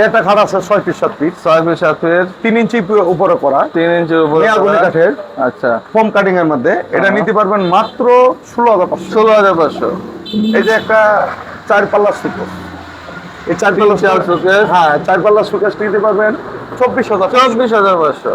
এটা খাট আছে ছয় ফিট সাত ফিট ছয় ফিট সাত ফিট তিন ইঞ্চি উপরে করা। তিন ইঞ্চির উপরে কাঠের। আচ্ছা। ফোম কাটিং এর মধ্যে। এটা। নিতে পারবেন মাত্র ষোলো হাজার পাঁচশো। ষোলো হাজার পাঁচশো। এই যে একটা চার পাল্লা সুকেস এই চার পাল্লা শোকেস। হ্যাঁ চার পাল্লা সুকেস নিতে পারবেন চব্বিশ হাজার চব্বিশ হাজার পাঁচশো।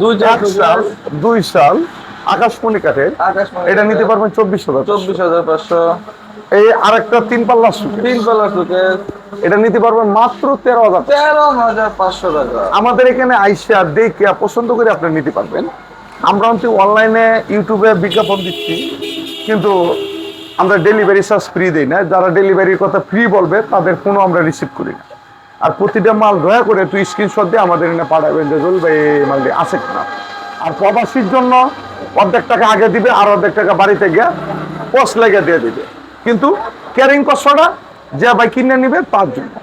দুই সাল দুই সাল আকাশমণি কাঠের। আকাশ এটা নিতে পারবেন চব্বিশ হাজার চব্বিশ হাজার পাঁচশো। এই আরেকটা তিন পাল্লা সুকেস তিন পাল্লা শোকেস এটা নিতে পারবেন মাত্র তেরো হাজার তেরো হাজার পাঁচশো টাকা। আমাদের এখানে আইসা দেখে পছন্দ করে আপনি নিতে পারবেন। আমরা হচ্ছে অনলাইনে ইউটিউবে বিজ্ঞাপন দিচ্ছি কিন্তু আমরা ডেলিভারি চার্জ ফ্রি দিই না। যারা ডেলিভারির কথা ফ্রি বলবে তাদের ফোনও আমরা রিসিভ করি না। আর প্রতিটা মাল দয়া করে তুই স্ক্রিনশট দিয়ে আমাদের এনে পাঠাবেন যে জল ভাই এই মালটি আছে কিনা? আর প্রবাসীর জন্য অর্ধেক টাকা আগে দিবে আর অর্ধেক টাকা বাড়িতে গিয়ে পোস্ট লেগে দিয়ে দিবে। কিন্তু ক্যারিং কষ্টটা যে ভাই কিনে নিবে তার জন্য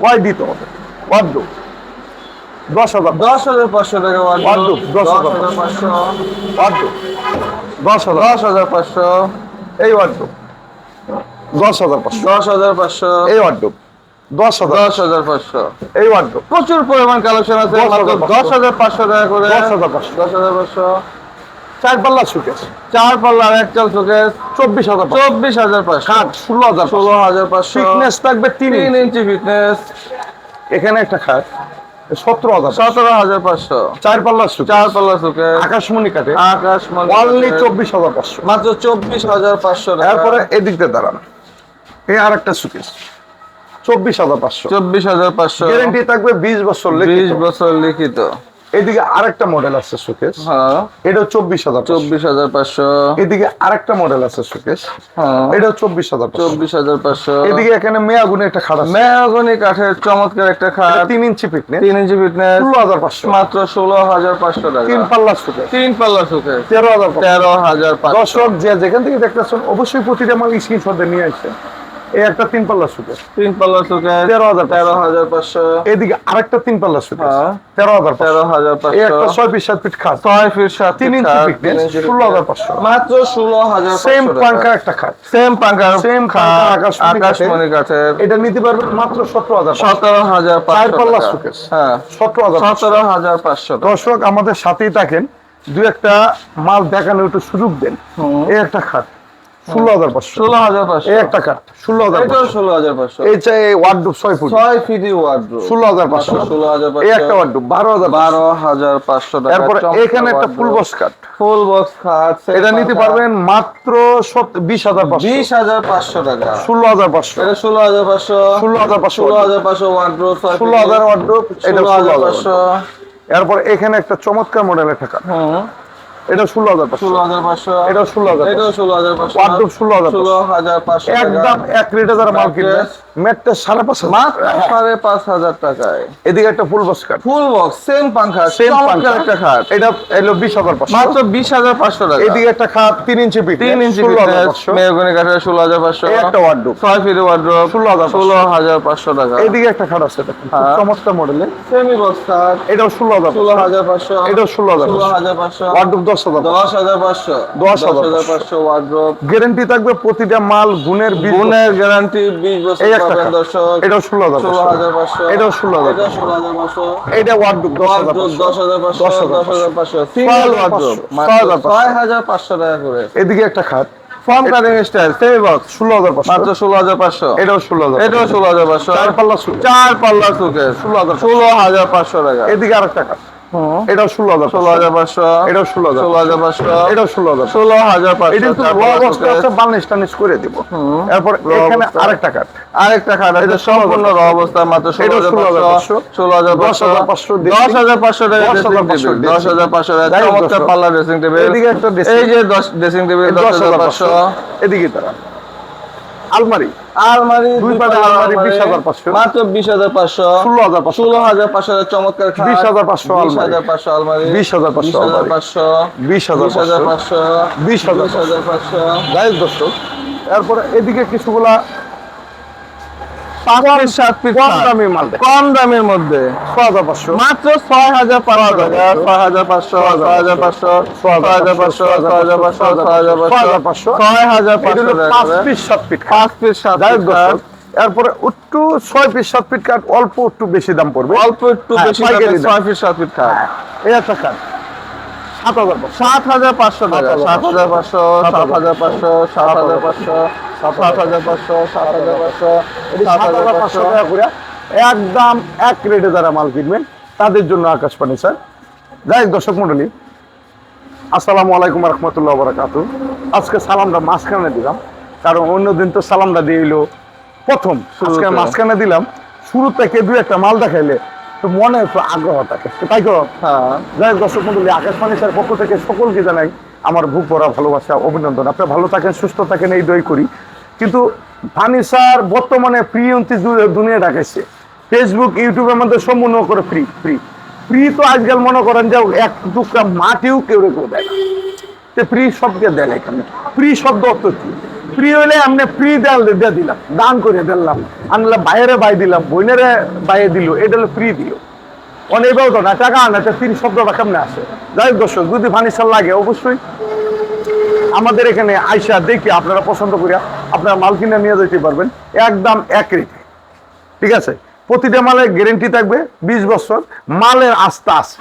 ওয়াই দিতে হবে অর্ধ দশ হাজার দশ হাজার পাঁচশো টাকা ওয়ার্ডরোব, দশ হাজার পাঁচশো অর্ধ দশ হাজার দশ হাজার পাঁচশো এই অর্ধ দশ হাজার পাঁচশো দশ হাজার পাঁচশো এই অর্ধ দশ হাজার দশ হাজার পাঁচশো এই অর্ধ প্রচুর পরিমাণ কালেকশন আছে। দশ হাজার পাঁচশো টাকা করে দশ হাজার পাঁচশো দশ হাজার পাঁচশো চার পাল্লা সুকেশ চার পাল্লার এক চাল শোকেস চব্বিশ হাজার পাঁচশো। চব্বিশ হাজার পাঁচশো। ষোলো হাজার ষোলো হাজার পাঁচশো। ফিটনেস থাকবে তিন ইঞ্চি। ফিটনেস এখানে একটা খাট। সতেরো হাজার সতেরো হাজার পাঁচশো। চার পাল্লা সুকেশ চার পাল্লা শোকেস আকাশমণি কাটে আকাশ অনলি চব্বিশ হাজার পাঁচশো। মাত্র চব্বিশ হাজার পাঁচশো এরপরে এদিক দিয়ে দাঁড়ান। এই আর একটা সুকেশ চব্বিশ হাজার পাঁচশো। চব্বিশ হাজার পাঁচশো। গ্যারেন্টি থাকবে বিশ বছর বিশ বছর লিখিত। এদিকে আরেকটা মডেল আছে সুকেশ। হ্যাঁ। এটা চব্বিশ হাজার চব্বিশ হাজার পাঁচশো। এদিকে আরেকটা মডেল আছে সুকেশ। হ্যাঁ। এটা চব্বিশ হাজার চব্বিশ হাজার পাঁচশো। এদিকে এখানে মেয়াগুনে একটা খাট আছে। মেহগনি কাঠের চমৎকার একটা খাট। তিন ইঞ্চি ফিটনেস তিন ইঞ্চি ফিটনেস ষোলো হাজার পাঁচশো। মাত্র ষোলো হাজার পাঁচশো টাকা। তিন পাল্লা সুকেশ। তিন পাল্লা সুখে তেরো হাজার তেরো হাজার পাঁচশো। দর্শক যে যেখান থেকে দেখতেছেন অবশ্যই প্রতিটা মাল স্ক্রিনশট নিয়ে আসছে এই একটা তিন পাল্লা সুকেশ তিন পাল্লা সুখে তেরো হাজার তেরো হাজার পাঁচশো। এদিকে আরেকটা তিন পাল্লা সুকেশ। তেরো হাজার তেরো হাজার এই একটা ছয় ফিট সাত ফিট খাট। ছয় ফিট সাত তিন ইঞ্চি ফিটনেস ষোলো হাজার পাঁচশো। মাত্র ষোলো হাজার সেম পাঙ্কার একটা খাট। সেম পাঙ্কার Same পাঙ্কার আকাশমণি আকাশমণি কাঠের এটা নিতে পারবেন মাত্র সতেরো হাজার সতেরো হাজার চার পাল্লা টাকা। হ্যাঁ। সতেরো হাজার সতেরো হাজার পাঁচশো। দর্শক আমাদের সাথেই থাকেন। দুই একটা মাল দেখানোর একটু সুযোগ দেন। এই একটা খাট। ষোলো হাজার পাঁচশো ষোলো হাজার পাঁচশো এই একটা ষোলো হাজার ষোলো হাজার পাঁচশো এই চাই ওয়ার্ডরোব ছয় ফুট ছয় ফিটি ওয়ার্ড্রোব ষোলো হাজার পাঁচশো ষোলো হাজার এই একটা পাঁচশো বারো হাজার বারো হাজার পাঁচশো টাকা তারপরে এখানে একটা full box cut full box খাট এটা নিতে পারবেন মাত্র বিশ হাজার পাঁচশো বিশ হাজার পাঁচশো টাকা ষোলো হাজার পাঁচশো এটা ষোলো হাজার পাঁচশো ষোলো হাজার পাঁচশো ষোলো হাজার পাঁচশো ওয়ার্ড্রোব ষোলো হাজার ওয়ার্ডরোব এটা ষোলো হাজার পাঁচশো এরপর এখানে একটা চমৎকার মডেল একটা কাট হুম এটা ষোলো হাজার ষোলো হাজার পাঁচশো এটাও ষোলো হাজার এটাও ষোলো হাজার পাঁচশো ওয়ার্ডরোব ষোলো হাজার ষোলো হাজার পাঁচশো একদম এক রেটে যারা মাল কিনবে। ম্যাটটা সাড়ে পাঁচ মাত্র সাড়ে পাঁচ হাজার টাকায় এদিকে একটা full box cut full box same পাঙ্খা same same একটা খাট এটা এলো বিশ হাজার পাঁচশো মাত্র বিশ হাজার পাঁচশো টাকা এদিকে একটা খাট তিন ইঞ্চি পিট তিন ইঞ্চি পাঁচশো কাঠের ষোলো হাজার পাঁচশো একটা ওয়ার্ডরোব ছয় ফিট ওয়ার্ড্রোব ষোলো হাজার ষোলো হাজার পাঁচশো টাকা এদিকে একটা খাট আছে হ্যাঁ। চমৎকার মডেলে সেমি বক্স খাট এটাও ষোলো হাজার ষোলো হাজার পাঁচশো এটাও ষোলো হাজার ষোলো হাজার পাঁচশো ওয়ার্ডরোব দশ দশ হাজার পাঁচশো দশ হাজার পাঁচশো ওয়ার্ড্রোব গ্যারেন্টি থাকবে প্রতিটা মাল গুণের গুণের গ্যারান্টি বিশ বছর একটা পাবেন। দর্শক এটাও ষোলো হাজার ষোলো হাজার পাঁচশো এটাও ষোলো হাজার এটা ষোলো হাজার পাঁচশো এটা ওয়ার্ডরোব দশ হাজার দশ হাজার পাঁচশো দশ হাজার পাঁচশো সিঙ্গেল ওয়ার্ড্রোব ছয় হাজার পাঁচশো। টাকা করে এদিকে একটা খাট form cutting style semi box ষোলো হাজার পাঁচশো মাত্র ষোলো হাজার পাঁচশো এটাও ষোলো হাজার এটাও ষোলো হাজার পাঁচশো চার পাল্লা চার পাল্লা সুকে ষোলো হাজার ষোলো হাজার পাঁচশো টাকা এদিকে আরেকটা খাট এটাও ষোলো হাজার ষোলো হাজার পাঁচশো এটাও ষোলো হাজার ষোলো হাজার পাঁচশো এটাও ষোলো হাজার ষোলো হাজার পাঁচশো এটা বার্নিশ টার্নিশ করে দিব এরপর এখানে আরেকটা কাঠ আরেকটা খাট আছে সম্পূর্ণ র অবস্থা মাত্র ষোলো হাজার 16,500 ষোলো হাজার দশ হাজার পাঁচশো দশ হাজার পাঁচশো টাকা 10,500 ড্রেসিং টেবিল দশ হাজার পাঁচশো টাকা চমৎকার পাল্লা ড্রেসিং টেবিল এদিকে একটা এই যে দশ ড্রেসিং টেবিল দশ হাজার পাঁচশো পাঁচশো এদিকে তারা আলমারি আলমারি দুই পাটে আলমারি 20,500 মাত্র বিশ হাজার পাঁচশো ষোলো হাজার পাঁচশো ষোলো হাজার পাঁচশো টাকা চমৎকার খাট 20,500 বিশ আলমারি। হাজার পাঁচশো আলমারি 20,500 বিশ হাজার আলমারি। পাঁচশো বিশ হাজার হাজার পাঁচশো বিশ হাজার হাজার পাঁচশো যাই দর্শক এরপরে এদিকে কিছুগুলা পাঁচ সাত ফিট কম খাট। মাল কম দামের মধ্যে। ছয় পাঁচশো। মাত্র ছয় হাজার পাঁচশো। ছয় হাজার পাঁচশো ছয় হাজার পাঁচশো ছয় হাজার পাঁচশো ছয় হাজার পাঁচশো ছয় হাজার পাঁচশো। ছয় হাজার পাঁচশো। পাঁচ পিস সাত পাঁচ পিস সাত পিস এরপরে একটু ছয় পিস সাত ফিট কাঠ অল্প একটু বেশি দাম পড়বে। অল্প একটু হ্যাঁ, বেশি। ছয় ফিট সাত ফিট খাট হ্যাঁ, এই একটা কাঠ। সাত হাজার পাঁচশো। সাত হাজার পাঁচশো টাকা সাত হাজার পাঁচশো। সাত হাজার পাঁচশো সাত হাজার পাঁচশো। সাত হাজার পাঁচশো সাত হাজার পাঁচশো সাত সাত হাজার হাজার পাঁচশো। পাঁচশো টাকা করে একদম এক রেটে যারা মাল কিনবেন তাদের জন্য আকাশ পানি স্যার। যাই দর্শক মন্ডলী আসসালামু আলাইকুম রহমতুল্লাহ বরাকাত আজকে সালামটা মাঝখানে দিলাম কারণ অন্যদিন তো সালামটা দিয়ে এলো প্রথম আজকে মাঝখানে দিলাম শুরু থেকে দু একটা মাল দেখাইলে তো মনে একটু আগ্রহ থাকে। তাই তো? হ্যাঁ। যাই হোক, দর্শক মন্ডলী আকাশবাণী স্যার পক্ষ থেকে সকলকে জানাই আমার বুক ভরা ভালোবাসা অভিনন্দন। আপনি ভালো থাকেন সুস্থ থাকেন এই দই করি। কিন্তু ফার্নিচার বর্তমানে ফ্রি অন্তি দুনিয়া ডাকাইছে ফেসবুক ইউটিউবের মধ্যে সম্পূর্ণ করে ফ্রি ফ্রি ফ্রি তো আজকাল মনে করেন যে এক টুকরা মাটিও কেউ কেউ দেয় না। তো ফ্রি শব্দে দেয় এখানে। ফ্রি শব্দ অর্থ কি? ফ্রি হইলে আমি ফ্রি দেয়াল দিয়ে দিলাম, দান করে দিলাম, আনলে বাইরে বাই দিলাম বইনেরে বাইরে দিল, এটা হলো ফ্রি দিল অনেকও তো না, টাকা আনা, তো ফ্রি শব্দটা কেমনে আসে? যাই দর্শক, যদি ফার্নিচার লাগে অবশ্যই। আমাদের এখানে আইসা দেখি, আপনারা পছন্দ করিয়া আপনারা মাল কিনে নিয়ে যেতে পারবেন, একদম এক রেটে। ঠিক আছে? প্রতিটা মালের গ্যারেন্টি থাকবে বিশ বছর। মালের আস্থা আছে।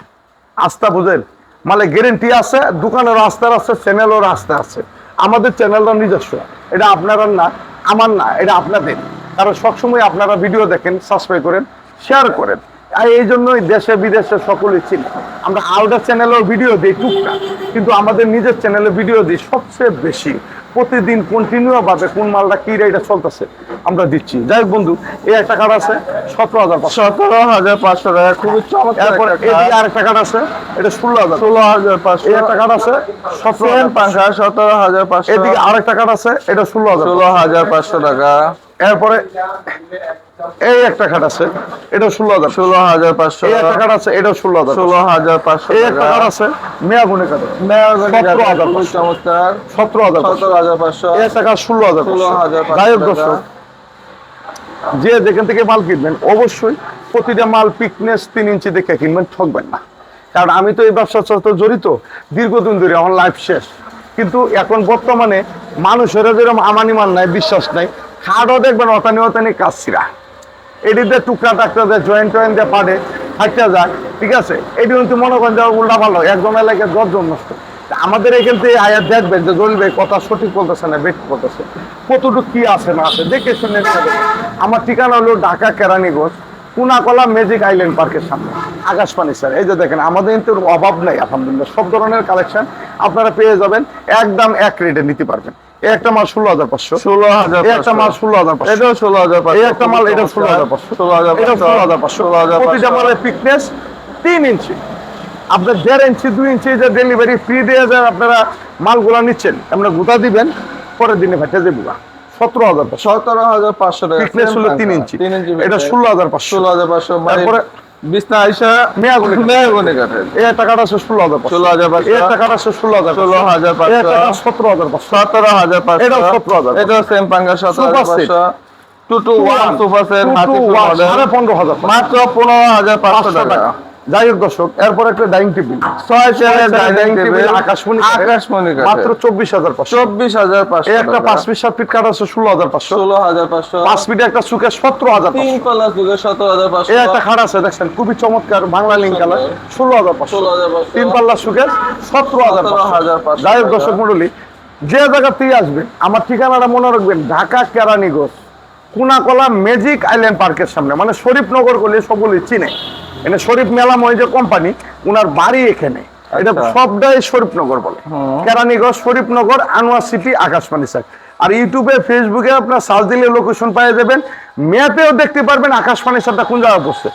আস্থা বুঝেন মালে গ্যারেন্টি আছে দোকানের আস্থা আছে চ্যানেলের আস্থা আছে। আমাদের চ্যানেলটা নিজস্ব। এটা আপনারা না, আমার না, এটা আপনাদের। কারণ সবসময় আপনারা ভিডিও দেখেন সাবস্ক্রাইব করেন শেয়ার করেন। আর এই জন্যই দেশে, বিদেশে সকলেই চিনি। আমরা আলাদা চ্যানেলের ভিডিও দিই টুকটাক। কিন্তু আমাদের নিজের চ্যানেলে ভিডিও দিই সবচেয়ে বেশি। প্রতিদিন কন্টিনিউ ভাবে কোন মালটা কি রেটে চলতেছে আমরা দিচ্ছি। যাই হোক বন্ধু এই একটা কার্ড আছে সতেরো হাজার সতেরো হাজার পাঁচশো টাকা খুবই চমৎকার আর একটা এদিকে আরেকটা কার্ড আছে এটা ষোলো হাজার। ষোলো হাজার পাঁচশো। একটা কার্ড আছে সতেরো পাঁচ হাজার পাঁচশো। সতেরো হাজার পাঁচশো। এদিকে আরেকটা কার্ড আছে এটা ষোলো হাজার ষোলো হাজার পাঁচশো টাকা। এরপরে এই একটা কার্ড আছে এটা ষোলো হাজার ষোলো হাজার পাঁচশো এই একটা কার্ড আছে এটা ষোলো হাজার ষোলো হাজার পাঁচশো এই একটা কার্ড আছে মেয়া গুনে কার্ড সতেরো হাজার চমৎকার। সতেরো হাজার সতেরো হাজার পাঁচশো। এই একটা কার্ড ষোলো হাজার ষোলো হাজার টাকা। দর্শক যে যেখান থেকে মাল কিনবেন অবশ্যই প্রতিটা মাল পিকনেস তিন ইঞ্চি দেখে কিনবেন ঠকবেন না। কারণ আমি তো এই ব্যবসার সাথে জড়িত দীর্ঘদিন ধরে আমার লাইফ শেষ। কিন্তু এখন বর্তমানে মানুষেরা যেরকম আমানি মান নাই বিশ্বাস নাই খাটও দেখবেন অতানি অতানি কাজছিরা এটিতে টুকরা টাকরা দেয় জয়েন্ট টয়েন্ট দিয়ে পাড়ে হাঁটতে যায়, ঠিক আছে? এটি কিন্তু মনে করেন যে উল্টা ভালো একজন এলাকায় দশজন নষ্ট। আমাদের এখান থেকে আয়া দেখবেন যে জলবে কথা সঠিক বলতেছে না, বেঠিক বলতেছে। কতটুকু কি আছে, না আছে, দেখে শুনে আমার ঠিকানা হলো ঢাকা কেরানীগঞ্জ, কুনাকলা ম্যাজিক আইল্যান্ড পার্কের সামনে আকাশপানি স্যার। এই যে দেখেন, আমাদের কিন্তু অভাব নাই, আলহামদুলিল্লাহ। সব ধরনের কালেকশন আপনারা পেয়ে যাবেন, একদম এক রেটে নিতে পারবেন। একটা মাল ষোলো হাজার পাঁচশো ষোলো হাজার একটা মাল ষোলো হাজার পাঁচশো এটাও ষোলো হাজার পাঁচশো একটা মাল এটা ষোলো হাজার পাঁচশো ষোলো হাজার এটা ষোলো হাজার পাঁচশো ষোলো হাজার প্রতিটা মালের ফিটনেস তিন ইঞ্চি আপনার দেড় ইঞ্চি দুই ইঞ্চি যে ডেলিভারি ফ্রি দিয়ে যে আপনারা মালগুলা নিচ্ছেন আপনারা গুতা দিবেন পরের দিনে ভাইটা যে বুগা সতেরো হাজার সতেরো হাজার পাঁচশো টাকা ফিটনেস হলো তিন ইঞ্চি তিন ইঞ্চি এটা ষোলো হাজার পাঁচশো ষোলো হাজার পাঁচশো মানে তারপরে বিছনা আইসা মেয়াগুনি। মেয়াগুনি এই টাকাটা আছে ষোলো হাজার ষোলো হাজার এই টাকাটা ষোলো হাজার ষোলো হাজার সতেরো হাজার পাঁচশো। সতেরো হাজার পাঁচশো। এটাও 17,500 এটাও সেম পাঙ্গা সতেরো হাজার। পাঁচশো। Two two one super set পনেরো হাজার মাত্র পনেরো হাজার পাঁচশো টাকা। যাই হোক দর্শক এরপর একটা ডাইনিং টেবিল ছয় চেয়ারের ডাইনিং টেবিল আকাশমণি আকাশমণি মাত্র চব্বিশ হাজার পাঁচশো। চব্বিশ হাজার পাঁচশো একটা পাঁচ পিস সাত ফিট কাঠ আছে ষোলো হাজার পাঁচশো। ষোলো হাজার পাঁচশো। পাঁচ ফিটে একটা সুখে সতেরো হাজার তিন পাল্লা যুগে সতেরো হাজার পাঁচশো। এই একটা খাট আছে দেখছেন খুবই চমৎকার বাংলা লিঙ্ক কালার ষোলো হাজার পাঁচশো। তিন পাল্লা সুখে সতেরো হাজার হাজার পাঁচশো যাই হোক। দর্শক মন্ডলী যে জায়গা থেকে আসবে আমার ঠিকানাটা মনে রাখবেন ঢাকা কেরানীগঞ্জ কুনাকলা ম্যাজিক আইল্যান্ড পার্কের সামনে। মানে শরীফনগর করলে সকলেই চিনে। এখানে শরীফ মেলাময় যে কোম্পানি ওনার বাড়ি এখানে। এটা আচ্ছা। সবটাই শরীফনগর বলে। কেরানীগঞ্জ শরীফনগর আনোয়ার সিটি আকাশবাণী স্যার আর ইউটিউবে ফেসবুকে আপনার সার্চ দিলে লোকেশন পেয়ে যাবেন ম্যাপেও দেখতে পারবেন আকাশবাণী স্যারটা কোন জায়গায় পড়ছে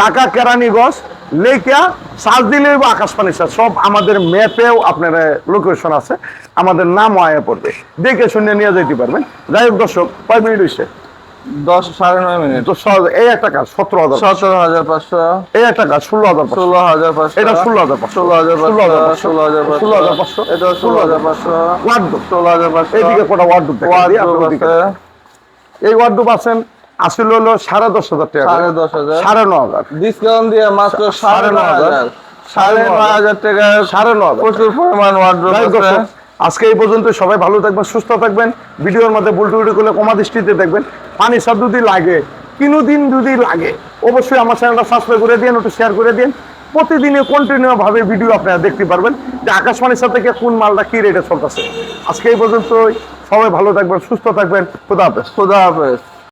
ঢাকা কেরানীগঞ্জ লেকিয়া সার্চ দিলে আকাশবাণী স্যার সব আমাদের ম্যাপেও আপনার লোকেশন আছে। আমাদের নাম আয়া পড়বে। দেখে শুনে নিয়ে যেতে পারবেন। যাই হোক দর্শক কয় মিনিট হয়েছে দশ সাড়ে নয় মিনিট। তো এই একটা কাজ সতেরো হাজার সতেরো হাজার পাঁচশো। এই একটা কাজ ষোলো হাজার। ষোলো হাজার পাঁচশো। এটা ষোলো হাজার পাঁচশো। ষোলো হাজার ষোলো হাজার। ষোলো হাজার ষোলো হাজার পাঁচশো। এটা ষোলো হাজার পাঁচশো। ওয়ার্ডরোব। ষোলো হাজার পাঁচশো। এইদিকে কটা আছে। এই ওয়ার্ডরোব আছেন আসলে হলো সাড়ে দশ হাজার টাকা। সাড়ে দশ হাজার। সাড়ে ন হাজার। ডিসকাউন্ট দিয়ে মাত্র সাড়ে নয় হাজার। সাড়ে নয় হাজার। টাকা সাড়ে ন হাজার প্রচুর পরিমাণ ওয়ার্ড্রোব আজকে এই পর্যন্ত সবাই ভালো থাকবেন, সুস্থ থাকবেন। ভিডিওর মধ্যে বুলটু উল্টু করলে কমা দৃষ্টিতে দেখবেন। পানি সব যদি লাগে, কিনু দিন যদি লাগে। অবশ্যই আমার চ্যানেলটা সাবস্ক্রাইব করে দিন ওটা শেয়ার করে দিন। প্রতিদিনে কন্টিনিউভাবে ভিডিও আপনারা দেখতে পারবেন যে আকাশবাণীর সাথে কে কোন মালটা কী রেটে চলতেছে। আজকে এই পর্যন্ত সবাই ভালো থাকবেন, সুস্থ থাকবেন। খোদা হাফেজ। খোদা হাফেজ।